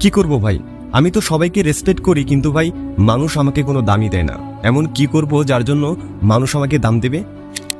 কি করব ভাই? আমি তো সবাইকে রেসপেক্ট করি, কিন্তু ভাই, মানুষ আমাকে কোনো দামই দেয় না। এমন কি করব যার জন্য মানুষ আমাকে দাম দেবে?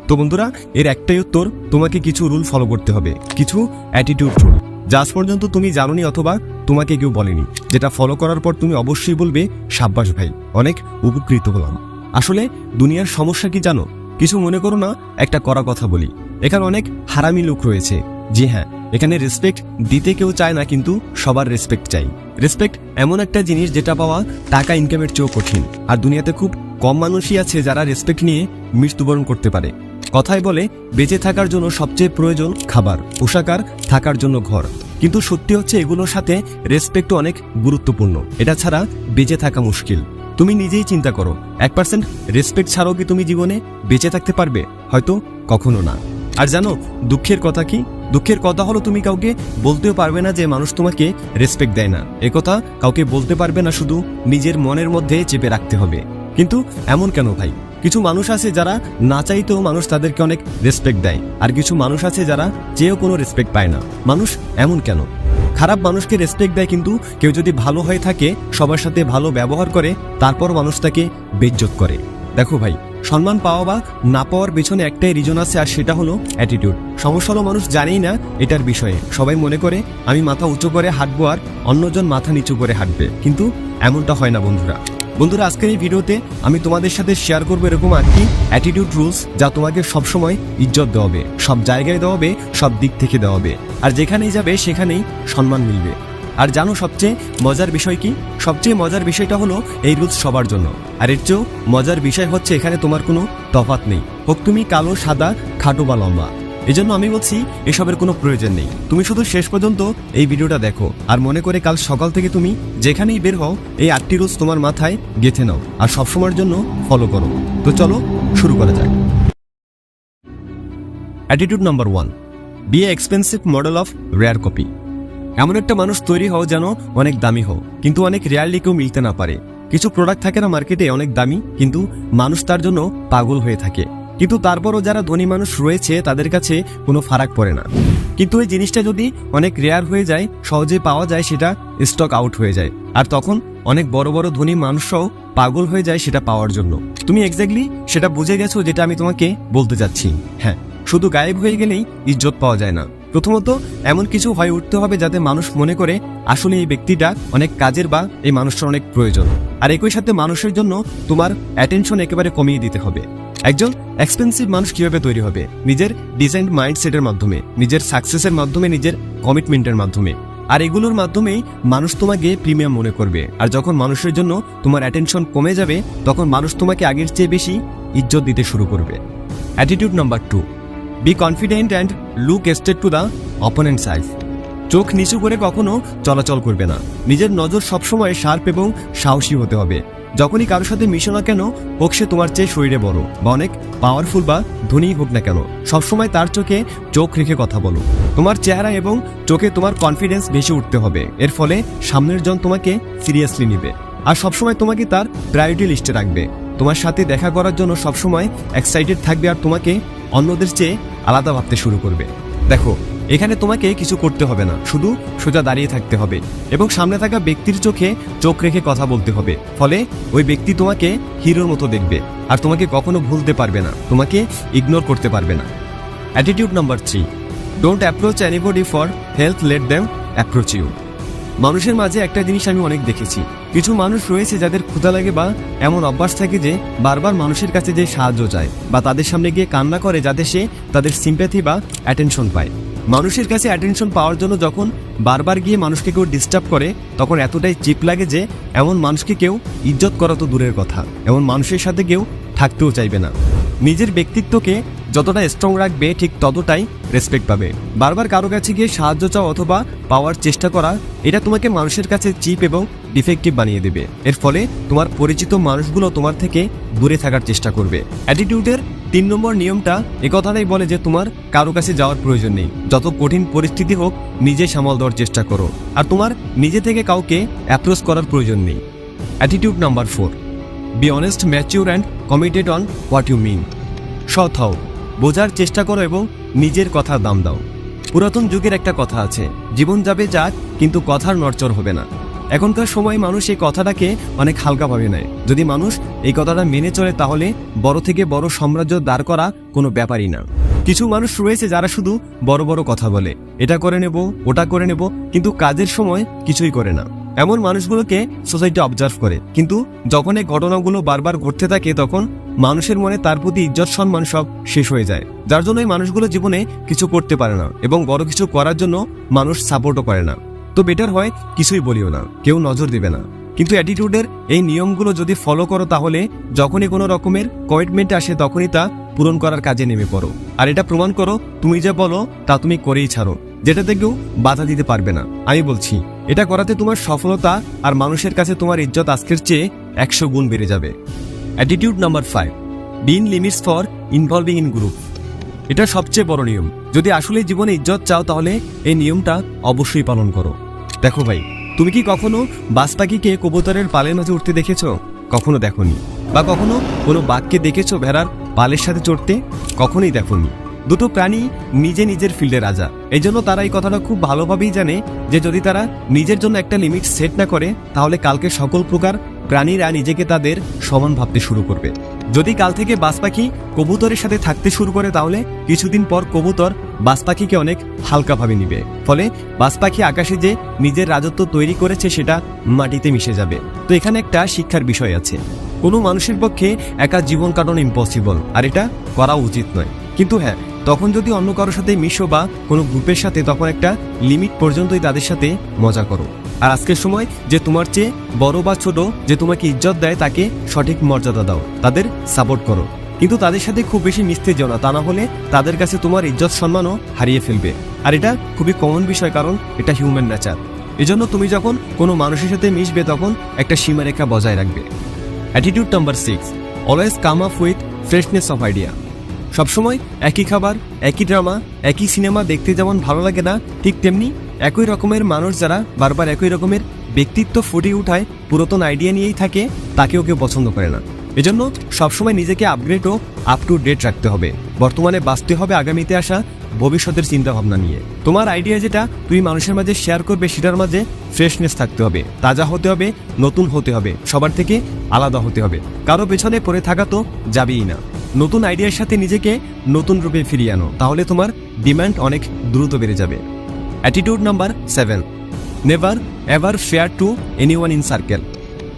তো বন্ধুরা, এর একটাই উত্তর, তোমাকে কিছু রুল ফলো করতে হবে। কিছু অ্যাটিটিউড রুল যা আজ পর্যন্ত তুমি জানোনি অথবা তোমাকে কেউ বলেনি, যেটা ফলো করার পর তুমি অবশ্যই বলবে, সাব্বাস ভাই, অনেক উপকৃত হলাম। আসলে দুনিয়ার সমস্যা কি জানো? কিছু মনে করো না, একটা করা কথা বলি। এখানে অনেক হারামি লোক রয়েছে। জি হ্যাঁ এখানে রেসপেক্ট দিতে কেউ চায় না, কিন্তু সবার রেসপেক্ট চাই। রেসপেক্ট এমন একটা জিনিস যেটা পাওয়া টাকা ইনকামের চেয়েও কঠিন। আর দুনিয়াতে খুব কম মানুষই আছে যারা রেসপেক্ট নিয়ে মৃত্যুবরণ করতে পারে। কথায় বলে, বেঁচে থাকার জন্য সবচেয়ে প্রয়োজন খাবার পোশাকার থাকার জন্য ঘর। কিন্তু সত্যি হচ্ছে এগুলোর সাথে রেসপেক্ট অনেক গুরুত্বপূর্ণ। এটা ছাড়া বেঁচে থাকা মুশকিল। তুমি নিজেই চিন্তা করো, এক পার্সেন্ট রেসপেক্ট ছাড়াও কি তুমি জীবনে বেঁচে থাকতে পারবে? হয়তো কখনো না। আর জানো, দুঃখের কথা কি? দুঃখের কথা হলো তুমি কাউকে বলতেও পারবে না যে মানুষ তোমাকে রেসপেক্ট দেয় না। এ কথা কাউকে বলতে পারবে না শুধু নিজের মনের মধ্যে চেপে রাখতে হবে। কিন্তু এমন কেন ভাই? কিছু মানুষ আছে যারা না চাইতেও মানুষ তাদেরকে অনেক রেসপেক্ট দেয়। আর কিছু মানুষ আছে যারা চেয়েও কোনো রেসপেক্ট পায় না। মানুষ এমন কেন? খারাপ মানুষকে রেসপেক্ট দেয় কিন্তু কেউ যদি ভালো হয়ে থাকে, সবার সাথে ভালো ব্যবহার করে তারপর মানুষ তাকে বেজ্জত করে। দেখো ভাই সম্মান পাওয়া বা না পাওয়ার পেছনে একটাই রিজন আছে, আর সেটা হলো অ্যাটিটিউড সমস্যা হলো মানুষ জানেই না এটার বিষয়ে। সবাই মনে করে, আমি মাথা উঁচু করে হাঁটবো আর অন্যজন মাথা নিচু করে হাঁটবে। কিন্তু এমনটা হয় না, বন্ধুরা। বন্ধুরা, আজকের এই ভিডিওতে আমি তোমাদের সাথে শেয়ার করব এরকম আটটি অ্যাটিটিউড রুলস যা তোমাকে সবসময় ইজ্জত দেওয়া হবে সব জায়গায় দেওয়া হবে সব দিক থেকে দেওয়া হবে আর যেখানেই যাবে, সেখানেই সম্মান মিলবে। আর জানো সবচেয়ে মজার বিষয় কি? সবচেয়ে মজার বিষয়টা হলো এই রুলস সবার জন্য। আর এর চেয়েও মজার বিষয় হচ্ছে এখানে তোমার কোনো তফাৎ নেই। হোক তুমি কালো, সাদা, খাটো বা লম্বা। এজন্য আমি বলছি, এসবের কোনো প্রয়োজন নেই। তুমি শুধু শেষ পর্যন্ত এই ভিডিওটা দেখো। আর মনে করে কাল সকাল থেকে তুমি যেখানেই বের হও, এই আটটি রুলস তোমার মাথায় গেঁথে নাও। আর সবসময়ের জন্য ফলো করো। তো চলো শুরু করা যাক। Attitude number one be a expensive model of rare copy এমন একটা মানুষ তৈরি হও যেন অনেক দামি হও, কিন্তু অনেক রেয়ারলি কেউ মিলতে না পারে। কিছু প্রোডাক্ট থাকে না মার্কেটে অনেক দামি, কিন্তু মানুষ তার জন্য পাগল হয়ে থাকে। কিন্তু তারপরও যারা ধনী মানুষ রয়েছে, তাদের কাছে কোনো ফারাক পড়ে না। কিন্তু এই জিনিসটা যদি অনেক রেয়ার হয়ে যায়, সহজে পাওয়া যায়, সেটা স্টক আউট হয়ে যায়। আর তখন অনেক বড় বড় ধনী মানুষরাও পাগল হয়ে যায় সেটা পাওয়ার জন্য। তুমি এক্স্যাক্টলি সেটা বুঝে গেছো, যেটা আমি তোমাকে বলতে যাচ্ছি। হ্যাঁ শুধু গায়েব হয়ে গেলেই ইজ্জত পাওয়া যায় না। প্রথমত, এমন কিছু হয়ে উঠতে হবে যাতে মানুষ মনে করে আসলে এই ব্যক্তিটা অনেক কাজের বা এই মানুষটার অনেক প্রয়োজন। আর একই সাথে মানুষের জন্য তোমার অ্যাটেনশন একেবারে কমিয়ে দিতে হবে। একজন এক্সপেন্সিভ মানুষ কীভাবে তৈরি হবে? নিজের ডিজাইন মাইন্ডসেটের মাধ্যমে, নিজের সাকসেসের মাধ্যমে, নিজের কমিটমেন্টের মাধ্যমে। আর এগুলোর মাধ্যমেই মানুষ তোমাকে প্রিমিয়াম মনে করবে। আর যখন মানুষের জন্য তোমার অ্যাটেনশন কমে যাবে, তখন মানুষ তোমাকে আগের চেয়ে বেশি ইজ্জত দিতে শুরু করবে। Attitude number two be confident and look এস্টেড to the opponent size চোখ নিচু করে কখনো চলাচল করবে না। নিজের নজর সবসময় শার্প এবং সাহসী হতে হবে। যখনই কারোর সাথে মিশো না কেন, হোক সে তোমার চেয়ে শরীরে বড় বা অনেক পাওয়ারফুল বা ধনী হোক না কেন, সবসময় তার চোখে চোখ রেখে কথা বলো। তোমার চেহারা এবং চোখে তোমার কনফিডেন্স বেশি উঠতে হবে। এর ফলে সামনের জন তোমাকে সিরিয়াসলি নিবে। আর সবসময় তোমাকে তার প্রায়োরিটি লিস্টে রাখবে। তোমার সাথে দেখা করার জন্য সবসময় এক্সাইটেড থাকবে আর তোমাকে অন্যদের চেয়ে আলাদা ভাবতে শুরু করবে। দেখো, এখানে তোমাকে কিছু করতে হবে না, শুধু সোজা দাঁড়িয়ে থাকতে হবে এবং সামনে থাকা ব্যক্তির চোখে চোখ রেখে কথা বলতে হবে। ফলে ওই ব্যক্তি তোমাকে হিরোর মতো দেখবে আর তোমাকে কখনো ভুলতে পারবে না, তোমাকে ইগনোর করতে পারবে না। Attitude number three don't approach anybody for help let them approach you মানুষের মাঝে একটা জিনিস আমি অনেক দেখেছি কিছু মানুষ রয়েছে যাদের ক্ষুধা লাগে বা এমন অভ্যাস থাকে যে বারবার মানুষের কাছে যে সাহায্য চায় বা তাদের সামনে গিয়ে কান্না করে যাতে সে তাদের সিম্প্যাথি বা অ্যাটেনশন পায়। মানুষের কাছে অ্যাটেনশন পাওয়ার জন্য যখন বারবার গিয়ে মানুষকে কেউ ডিস্টার্ব করে, তখন এতটাই চিপ লাগে যে এমন মানুষকে কেউ ইজ্জত করা তো দূরের কথা। এমন মানুষের সাথে কেউ থাকতেও চাইবে না। নিজের ব্যক্তিত্বকে যতটা স্ট্রং রাখবে, ঠিক ততটাই রেসপেক্ট পাবে। বারবার কারও কাছে গিয়ে সাহায্য চাও অথবা পাওয়ার চেষ্টা করা, এটা তোমাকে মানুষের কাছে চিপ এবং ডিফেক্টিভ বানিয়ে দেবে। এর ফলে তোমার পরিচিত মানুষগুলো তোমার থেকে দূরে থাকার চেষ্টা করবে। অ্যাটিটিউডের তিন নম্বর নিয়মটা এ কথাটাই বলে যে তোমার কারও কাছে যাওয়ার প্রয়োজন নেই। যত কঠিন পরিস্থিতি হোক, নিজে সামাল দেওয়ার চেষ্টা করো। আর তোমার নিজে থেকে কাউকে অ্যাপ্রোচ করার প্রয়োজন নেই। Attitude number four be honest mature and committed on what you mean সৎ হও। বোঝার চেষ্টা করো এবং নিজের কথা দাম দাও। পুরাতন যুগের একটা কথা আছে, জীবন যাবে যাক কিন্তু কথার নড়চড় হবে না। এখনকার সময় মানুষ এই কথাটাকে অনেক হালকাভাবে নেয়। যদি মানুষ এই কথাটা মেনে চলে, তাহলে বড় থেকে বড় সাম্রাজ্য দাঁড় করা কোনো ব্যাপারই না। কিছু মানুষ রয়েছে যারা শুধু বড় বড় কথা বলে, এটা করে নেব, ওটা করে নেব, কিন্তু কাজের সময় কিছুই করে না। এমন মানুষগুলোকে সোসাইটি অবজার্ভ করে। কিন্তু যখন এই ঘটনাগুলো বারবার ঘটতে থাকে, তখন মানুষের মনে তার প্রতি ইজ্জত সম্মান সব শেষ হয়ে যায়। যার জন্য এই মানুষগুলো জীবনে কিছু করতে পারে না এবং বড় কিছু করার জন্য মানুষ সাপোর্টও করে না। তো বেটার হয় কিছুই বলিও না, কেউ নজর দিবে না। কিন্তু অ্যাটিটিউডের এই নিয়মগুলো যদি ফলো করো, তাহলে যখনই কোনো রকমের কমিটমেন্ট আসে, তখনই তা পূরণ করার কাজে নেমে পড়ো। আর এটা প্রমাণ করো, তুমি যা বলো, তা তুমি করেই ছাড়ো, যেটাতে কেউ বাধা দিতে পারবে না। আমি বলছি এটা করাতে তোমার সফলতা আর মানুষের কাছে তোমার ইজ্জত আজকের চেয়ে একশো গুণ বেড়ে যাবে। Attitude number five be in limits for involving in group এটা সবচেয়ে বড় নিয়ম। যদি আসলে জীবনে ইজ্জত চাও তাহলে এই নিয়মটা অবশ্যই পালন করো। দেখো ভাই, তুমি কি কখনো বাস পাখিকে কবুতরের পালের মাঝে উঠতে দেখেছ? কখনো দেখোনি। বা কখনো কোনো বাঘকে দেখেছ ভেড়ার পালের সাথে চড়তে? কখনোই দেখোনি। দুটো প্রাণী নিজে নিজের ফিল্ডে রাজা। এই জন্য তারা এই কথাটা খুব ভালোভাবেই জানে যে যদি তারা নিজের জন্য একটা লিমিট সেট না করে, তাহলে কালকে সকল প্রকার প্রাণীরা নিজেকে তাদের সমান ভাবতে শুরু করবে। যদি কাল থেকে বাস পাখি কবুতরের সাথে থাকতে শুরু করে, তাহলে কিছুদিন পর কবুতর বাস পাখিকে অনেক হালকাভাবে নিবে। ফলে বাস পাখি আকাশে যে নিজের রাজত্ব তৈরি করেছে, সেটা মাটিতে মিশে যাবে। তো এখানে একটা শিক্ষার বিষয় আছে। কোনো মানুষের পক্ষে একা জীবন কাটানো ইম্পসিবল আর এটা করা উচিত নয়। কিন্তু হ্যাঁ তখন যদি অন্য কারোর সাথে মিশো বা কোনো গ্রুপের সাথে, তখন একটা লিমিট পর্যন্তই তাদের সাথে মজা করো। আর আজকের সময় যে তোমার চেয়ে বড় বা ছোট, যে তোমাকে ইজ্জত দেয়, তাকে সঠিক মর্যাদা দাও। তাদের সাপোর্ট করো। কিন্তু তাদের সাথে খুব বেশি মিশতে যেও না। তা না হলে তাদের কাছে তোমার ইজ্জত সম্মানও হারিয়ে ফেলবে। আর এটা খুবই কমন বিষয়, কারণ এটা হিউম্যান নেচার এজন্য তুমি যখন কোনো মানুষের সাথে মিশবে, তখন একটা সীমারেখা বজায় রাখবে। Attitude number six always come up with freshness of idea সবসময় একই খাবার, একই ড্রামা, একই সিনেমা দেখতে যেমন ভালো লাগে না, ঠিক তেমনি একই রকমের মানুষ যারা বারবার একই রকমের ব্যক্তিত্ব ফুটিয়ে উঠায়, পুরাতন আইডিয়া নিয়েই থাকে, তাকেও কেউ পছন্দ করে না। এজন্য সবসময় নিজেকে আপগ্রেড ও আপ টু ডেট রাখতে হবে। বর্তমানে বাঁচতে হবে আগামীতে আসা ভবিষ্যতের চিন্তা ভাবনা নিয়ে। তোমার আইডিয়া যেটা তুমি মানুষের মাঝে শেয়ার করবে, সেটার মাঝে ফ্রেশনেস থাকতে হবে, তাজা হতে হবে, নতুন হতে হবে, সবার থেকে আলাদা হতে হবে। কারও পেছনে পড়ে থাকা তো যাবেই না। নতুন আইডিয়ার সাথে নিজেকে নতুন রূপে ফিরিয়ে আনো, তাহলে তোমার ডিমান্ড অনেক দ্রুত বেড়ে যাবে। Attitude number seven never ever fear to anyone in circle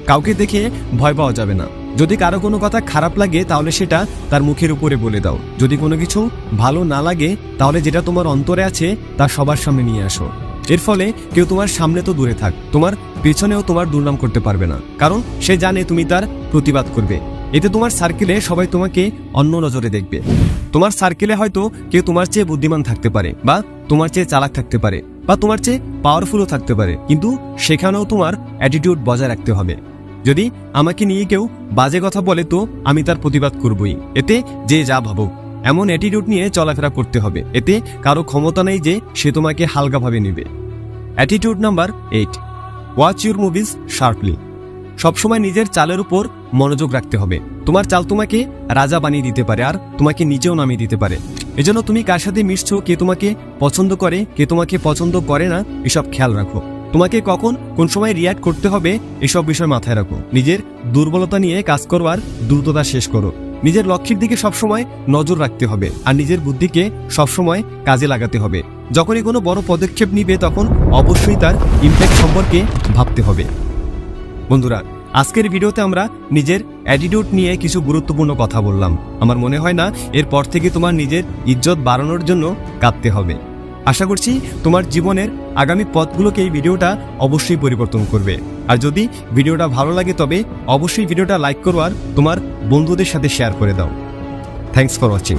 কাউকে দেখে ভয় পাওয়া যাবে না। যদি কারও কোনো কথা খারাপ লাগে, তাহলে সেটা তার মুখের উপরে বলে দাও। যদি কোনো কিছু ভালো না লাগে, তাহলে যেটা তোমার অন্তরে আছে, তা সবার সামনে নিয়ে আসো। এর ফলে কেউ তোমার সামনে তো দূরে থাক, তোমার পেছনেও তোমার দুর্নাম করতে পারবে না। কারণ সে জানে তুমি তার প্রতিবাদ করবে। এতে তোমার সার্কেলে সবাই তোমাকে অন্য নজরে দেখবে। তোমার সার্কেলে হয়তো কেউ তোমার চেয়ে বুদ্ধিমান থাকতে পারে বা তোমার চেয়ে চালাক থাকতে পারে বা তোমার চেয়ে পাওয়ারফুলও থাকতে পারে। কিন্তু সেখানেও তোমার অ্যাটিটিউড বজায় রাখতে হবে। যদি আমাকে নিয়ে কেউ বাজে কথা বলে তো আমি তার প্রতিবাদ করবই। এতে যে যা ভাবুক, এমন অ্যাটিটিউড নিয়ে চলাফেরা করতে হবে। এতে কারও ক্ষমতা নেই যে সে তোমাকে হালকাভাবে নেবে। Attitude number eight watch your movies sharply সবসময় নিজের চালের উপর মনোযোগ রাখতে হবে। তোমার চাল তোমাকে রাজা বানিয়ে দিতে পারে আর তোমাকে নিচেও নামিয়ে দিতে পারে। এজন্য তুমি কার সাথে মিশছো, কে তোমাকে পছন্দ করে, কে তোমাকে পছন্দ করে না, এসব খেয়াল রাখো। তোমাকে কখন, কোন সময় রিয়াক্ট করতে হবে, এসব বিষয় মাথায় রাখো। নিজের দুর্বলতা নিয়ে কাজ করবার দ্রুততা শেষ করো। নিজের লক্ষ্যের দিকে সবসময় নজর রাখতে হবে আর নিজের বুদ্ধিকে সবসময় কাজে লাগাতে হবে। যখনই কোনো বড় পদক্ষেপ নিবে, তখন অবশ্যই তার ইম্প্যাক্ট সম্পর্কে ভাবতে হবে। বন্ধুরা আজকের ভিডিওতে আমরা নিজের অ্যাটিটিউড নিয়ে কিছু গুরুত্বপূর্ণ কথা বললাম। আমার মনে হয় না এরপর থেকে তোমার নিজের ইজ্জত বাড়ানোর জন্য কাঁদতে হবে। আশা করছি তোমার জীবনের আগামী পথগুলোকে এই ভিডিওটা অবশ্যই পরিবর্তন করবে। আর যদি ভিডিওটা ভালো লাগে তবে অবশ্যই ভিডিওটা লাইক করো আর তোমার বন্ধুদের সাথে শেয়ার করে দাও। Thanks for watching